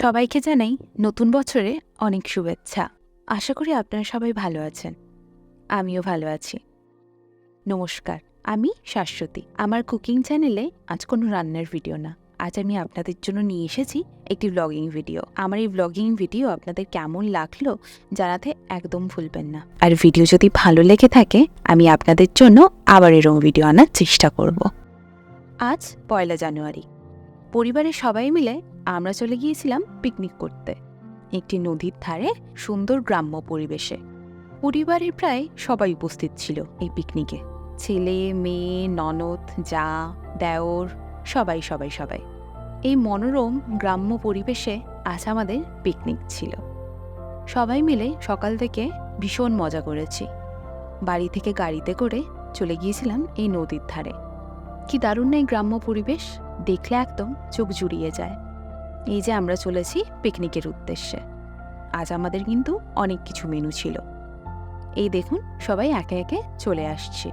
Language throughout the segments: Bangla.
সবাইকে জানাই নতুন বছরে অনেক শুভেচ্ছা। আশা করি আপনারা সবাই ভালো আছেন। আমিও ভালো আছি। নমস্কার, আমি শাশ্বতী। আমার কুকিং চ্যানেলে আজ কোনো রান্নার ভিডিও না। আজ আমি আপনাদের জন্য নিয়ে এসেছি একটি ব্লগিং ভিডিও আমার এই ব্লগিং ভিডিও আপনাদের কেমন লাগল জানাতে একদম ভুলবেন না। আর ভিডিও যদি ভালো লেগে থাকে, আমি আপনাদের জন্য আবার এরকম ভিডিও আনার চেষ্টা করব। আজ পয়লা জানুয়ারি। পরিবারের সবাই মিলে আমরা চলে গিয়েছিলাম পিকনিক করতে, একটি নদীর ধারে সুন্দর গ্রাম্য পরিবেশে। পরিবারের প্রায় সবাই উপস্থিত ছিল এই পিকনিকে ছেলে, মেয়ে, ননদ, যা, দেওর, সবাই সবাই সবাই। এই মনোরম গ্রাম্য পরিবেশে আজ আমাদের পিকনিক ছিল। সবাই মিলে সকাল থেকে ভীষণ মজা করেছি। বাড়ি থেকে গাড়িতে করে চলে গিয়েছিলাম এই নদীর ধারে। কি দারুণ এই গ্রাম্য পরিবেশ, দেখলে একদম চোখ জুড়িয়ে যায়। এই যে আমরা চলেছি পিকনিকের উদ্দেশ্যে। আজ আমাদের কিন্তু অনেক কিছু মেনু ছিল। এই দেখুন, সবাই একে একে চলে আসছে।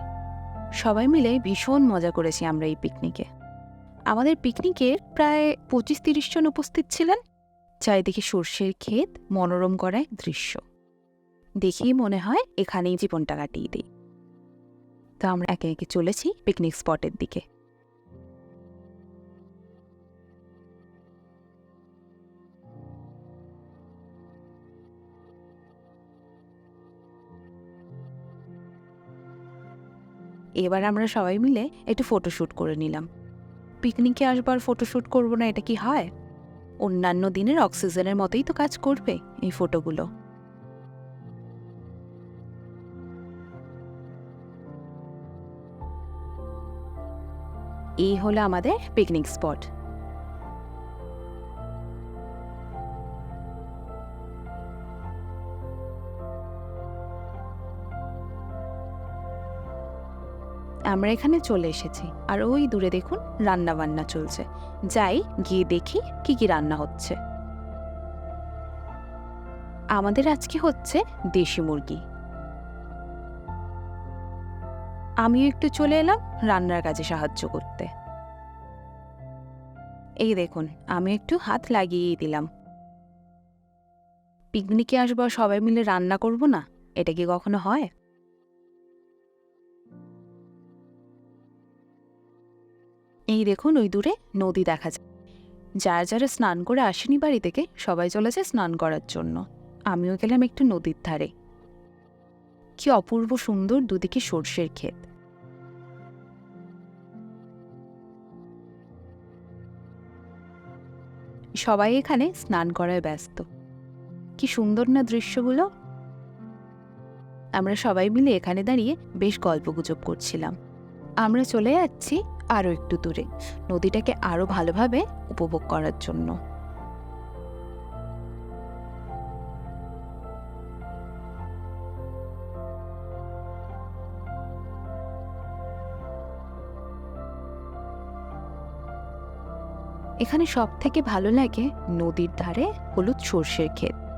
সবাই মিলে ভীষণ মজা করেছি আমরা এই পিকনিকে আমাদের পিকনিকের প্রায় পঁচিশ তিরিশ জন উপস্থিত ছিলেন চারিদিকে সর্ষের ক্ষেত মনোরম করা এক দৃশ্য। দেখেই মনে হয় এখানেই জীবনটা কাটিয়ে দিই। তো আমরা একে একে চলেছি পিকনিক স্পটের দিকে। এবার আমরা সবাই মিলে একটু ফটোশ্যুট করে নিলাম। পিকনিকে আসবার ফটোশ্যুট করব না, এটা কি হয়? অন্যান্য দিনের অক্সিজেনের মতোই তো কাজ করবে এই ফটোগুলো এই হলো আমাদের পিকনিক স্পট আমরা এখানে চলে এসেছি। আর ওই দূরে দেখুন রান্না বান্না চলছে। যাই, গিয়ে দেখি কি কি রান্না হচ্ছে। আমাদের আজকে হচ্ছে দেশি মুরগি। আমিও একটু চলে এলাম রান্নার কাজে সাহায্য করতে। এই দেখুন, আমি একটু হাত লাগিয়েই দিলাম। পিকনিকে আসব সবাই মিলে রান্না করব না? এটা কি কখনো হয়? এই দেখুন, ওই দূরে নদী দেখা যায়। যারা যারা স্নান করে আসেনি বাড়ি থেকে, সবাই চলেছে স্নান করার জন্য। আমিও গেলাম একটু নদীর ধারে। কি অপূর্ব সুন্দর দুদিকে সর্ষের ক্ষেত। সবাই এখানে স্নান করায় ব্যস্ত। কি সুন্দর না দৃশ্যগুলো। আমরা সবাই মিলে এখানে দাঁড়িয়ে বেশ গল্পগুজব করছিলাম। আমরা চলে যাচ্ছি আরও একটু দূরে, নদীটাকে আরও ভালোভাবে উপভোগ করার জন্য। এখানে সব থেকে ভালো লাগে নদীর ধারে হলুদ সর্ষের ক্ষেত।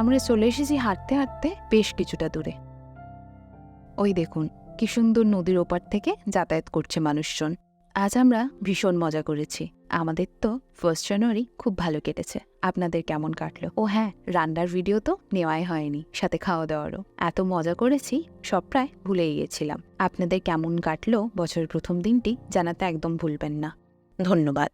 আমরা চলে এসেছি হাঁটতে হাঁটতে বেশ কিছুটা দূরে। ওই দেখুন, কি সুন্দর নদীর ওপার থেকে যাতায়াত করছে মানুষজন। আজ আমরা ভীষণ মজা করেছি। আমাদের তো ফার্স্ট জানুয়ারি খুব ভালো কেটেছে। আপনাদের কেমন কাটলো? ও হ্যাঁ রান্নার ভিডিও তো নেওয়াই হয়নি, সাথে খাওয়া দাওয়ারও। এত মজা করেছি, সব প্রায় ভুলে গিয়েছিলাম আপনাদের কেমন কাটলো বছরের প্রথম দিনটি জানাতে একদম ভুলবেন না। ধন্যবাদ।